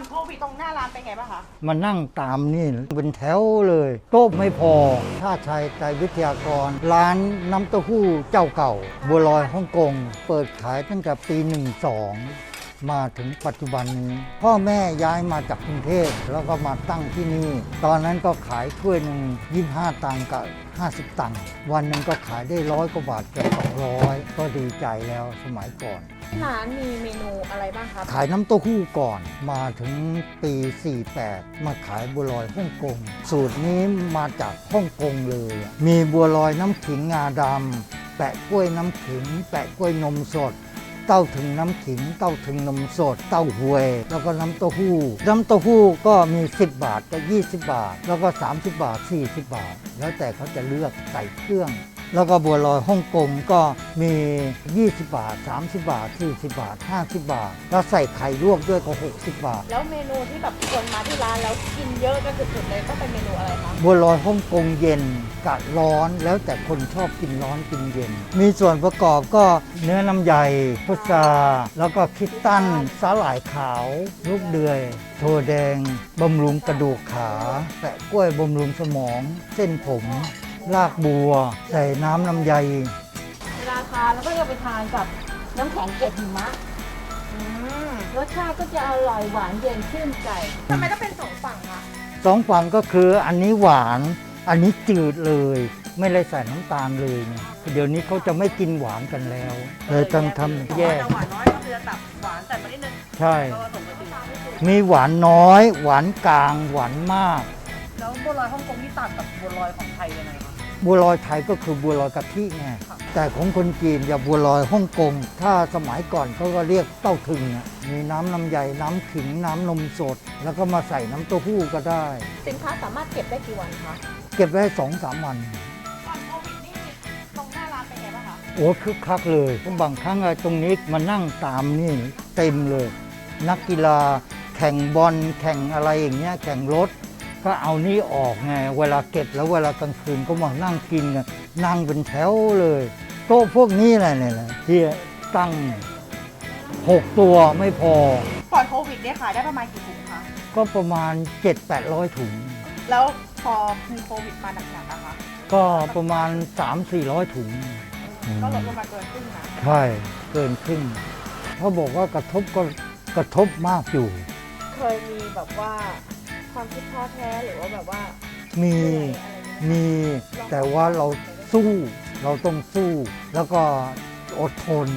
อนโควิดตรงหน้าร้านเป็นไงบ้างคะ มานั่งตามนี่เป็นแถวเลย โต๊ะไม่พอท่าชัยใจวิทยากร ร้านน้ำเต้าหู้เจ้าเก่า บัวลอยฮ่องกง เปิดขายตั้งแต่ปี 12 มาถึงปัจจุบันนี้ พ่อแม่ย้ายมาจากกรุงเทพแล้วก็มาตั้งที่นี่ ตอนนั้นก็ขายถ้วยหนึ่ง25 ตังค์กับ 50 ตังค์วันหนึ่งก็ขายได้ร้อยกว่าบาทเกือบ200 ก็ดีใจแล้วสมัยก่อน ร้านมีเมนูอะไรบ้างครับ ขายน้ำเต้าหู้ก่อนมาถึงปี 48 มาขายบัวลอยฮ่องกง สูตรนี้มาจากฮ่องกงเลย มีบัวลอยน้ำขิงงาดำแปะกล้วยน้ำขิง แปะกล้วยนมสด เต้าถึงน้ำขิง เต้าถึงนมสด เต้าหวย แล้วก็น้ำเต้าหู้ น้ำเต้าหู้ก็มี 10 บาทกับ20 บาท แล้วก็ 30 บาท 40 บาท แล้วแต่เขาจะเลือกใส่เครื่อง แล้วก็บัวลอยฮ่องกงก็มี 20 บาท 30 บาท 40 บาท 50 บาท แล้วใส่ไข่ลวกด้วยก็ 60 บาท แล้วเมนูที่แบบคนมาที่ร้านแล้วกินเยอะกันสุดๆเลยก็เป็นเมนูอะไรคะบัวลอยฮ่องกงเย็นกับร้อนแล้วแต่คนชอบกินร้อนกินเย็น มีส่วนประกอบก็เนื้อน้ำใยพุทราแล้วก็คิดตั้นสาหร่ายขาว ลูกเดือยถั่วแดงบำรุงกระดูกขา แปะกล้วยบำรุงสมอง เส้นผม รากบัว ใส่น้ำน้ำใยเวลาทานแล้วก็จะไปทานกับน้ำแข็งเกล็ดหิมะอืมรสชาติก็จะอร่อยหวานเย็นชื่นใจทำไมต้องเป็นสองฝั่งคะสองฝั่งก็คืออันนี้หวาน อันนี้จืดเลย ไม่ได้ใส่น้ำตาลเลยเนี่ยเดี๋ยวนี้เขาจะไม่กินหวานกันแล้วเลยต้องทำแยกจะหวานน้อยก็คือจะตับหวานแต่มานิดนึงใช่ ก็ผสมกันดีมีหวานน้อย หวานกลาง หวานมาก แล้วบัวลอยฮ่องกงที่ต่างกับบัวลอยของไทยยังไงคะ บัวลอยไทยก็คือบัวลอยกะทิไงแต่ของคนจีนอย่าบัวลอยฮ่องกง ถ้าสมัยก่อนเขาก็เรียกเต้าถึงอะมีน้ำน้ำใยน้ำขิงน้ำนมสด แล้วก็มาใส่น้ำเต้าหู้ก็ได้ สินค้าสามารถเก็บได้กี่วันคะเก็บไว้สองสามวันก่อนโควิดนี่ตรงหน้าร้านเป็นไงบ้างคะโอ้คึกคักเลยบางครั้งอะตรงนี้มานั่งตามนี่เต็มเลย นักกีฬาแข่งบอลแข่งอะไรอย่างเงี้ยแข่งรถ ก็เอานี่ออกไง เวลาเก็บแล้วเวลากลางคืนก็มานั่งกินกันนั่งเป็นแถวเลย โต๊ะพวกนี้แหละเนี่ยนะที่ตั้ง6ตัวไม่พอ ก่อนโควิดเนี่ยขายได้ประมาณกี่ถุงคะ ก็ประมาณ 7-800 ถุง แล้วพอมีโควิดมาหนักๆนะคะ ก็ประมาณ 3-400 ถุง ก็ลดลงมาเกินครึ่งนะ ใช่เกินครึ่งเขาบอกว่ากระทบก็กระทบมากอยู่ เคยมีแบบว่า ความคิดท้อแท้หรือว่าแบบว่ามีเหนื่อยอะไรอย่างเงี้ย มีแต่ว่าเราสู้เราต้องสู้ แล้วก็อดทน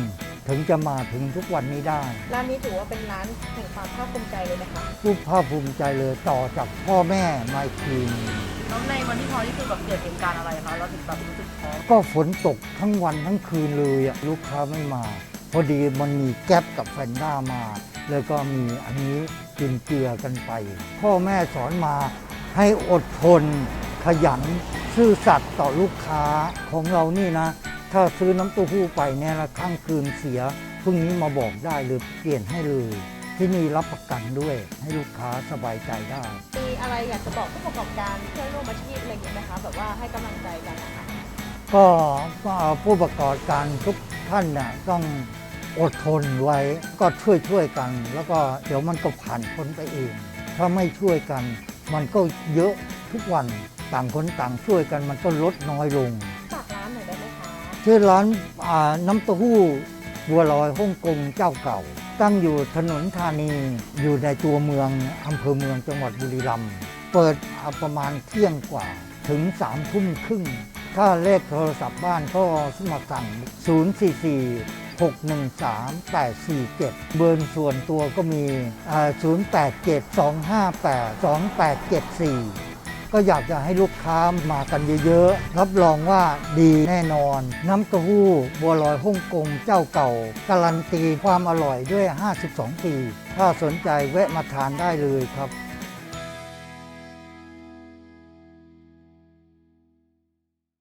ถึงจะมาถึงทุกวันนี้ได้ ร้านนี้ถือว่าเป็นร้านแห่งความภาคภูมิใจเลยนะคะ ผู้ภาคภูมิใจเลยต่อจากพ่อแม่มาอีกทีหนึ่งแล้วในวันที่พอที่คือแบบเกิดเหตุการณ์อะไรคะเราถึงแบบรู้สึกท้อก็ฝนตกทั้งวันทั้งคืนเลยอะลูกค้าไม่มา พอดีมันมีแก๊ปกับแฟนด้ามา แล้วก็มีอันนี้กินเกลือกันไป พ่อแม่สอนมาให้อดทน ขยันซื่อสัตย์ต่อลูกค้าของเรานี่นะ ถ้าซื้อน้ำเต้าหู้ไปเนี่ยนะข้างคืนเสียพรุ่งนี้มาบอกได้เลยเปลี่ยนให้เลย ที่นี่รับประกันด้วยให้ลูกค้าสบายใจได้ มีอะไรอยากจะบอกผู้ประกอบการเพื่อนร่วมอาชีพอะไรอย่างเงี้ยไหมคะแบบว่าให้กำลังใจกันนะคะ ก็ก็ผู้ประกอบการทุกท่านน่ะต้อง อดทนไว้ก็ช่วยช่วยๆกัน แล้วก็เดี๋ยวมันก็ผ่านพ้นไปเอง ถ้าไม่ช่วยกัน มันก็เยอะทุกวันต่างคนต่างช่วยกันมันก็ลดน้อยลงฝากร้านหน่อยได้ไหมคะชื่อร้านอ่าน้ำเต้าหู้บัวลอยฮ่องกงเจ้าเก่า ตั้งอยู่ถนนธานีอยู่ในตัวเมืองอำเภอเมืองจังหวัดบุรีรัมย์เปิดอ่าประมาณเที่ยงกว่าถึงสามทุ่มครึ่ง ถ้าเลขโทรศัพท์บ้านก็สมัครสั่ง044 613 847 เบอร์ส่วนตัวก็มีอ่า087 258 2874ก็อยากจะให้ลูกค้ามากันเยอะๆ รับรองว่าดีแน่นอน น้ำเต้าหู้บัวลอยฮ่องกงเจ้าเก่า การันตีความอร่อยด้วย 52 ปี ถ้าสนใจแวะมาทานได้เลยครับ